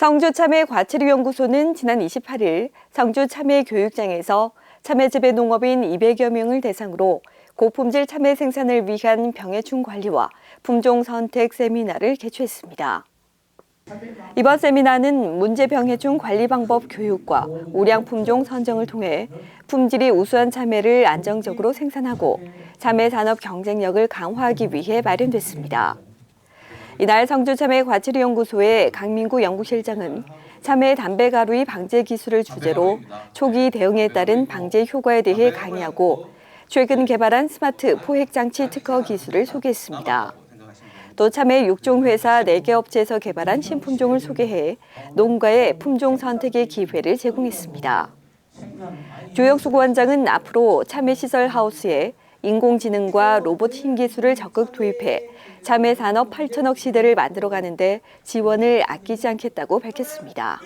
성주 참외 과체류연구소는 지난 28일 성주 참외 교육장에서 참외 재배 농업인 200여 명을 대상으로 고품질 참외 생산을 위한 병해충 관리와 품종 선택 세미나를 개최했습니다. 이번 세미나는 문제 병해충 관리 방법 교육과 우량 품종 선정을 통해 품질이 우수한 참외를 안정적으로 생산하고 참외 산업 경쟁력을 강화하기 위해 마련됐습니다. 이날 성주 참외 과체류연구소의 강민구 연구실장은 참외 담배 가루이 방제 기술을 주제로 초기 대응에 따른 방제 효과에 대해 강의하고 최근 개발한 스마트 포획 장치 특허 기술을 소개했습니다. 또 참외 육종 회사 4개 업체에서 개발한 신품종을 소개해 농가의 품종 선택의 기회를 제공했습니다. 조혁수 고원장은 앞으로 참외 시설 하우스에 인공지능과 로봇 신기술을 적극 도입해 참외 산업 8천억 시대를 만들어가는데 지원을 아끼지 않겠다고 밝혔습니다.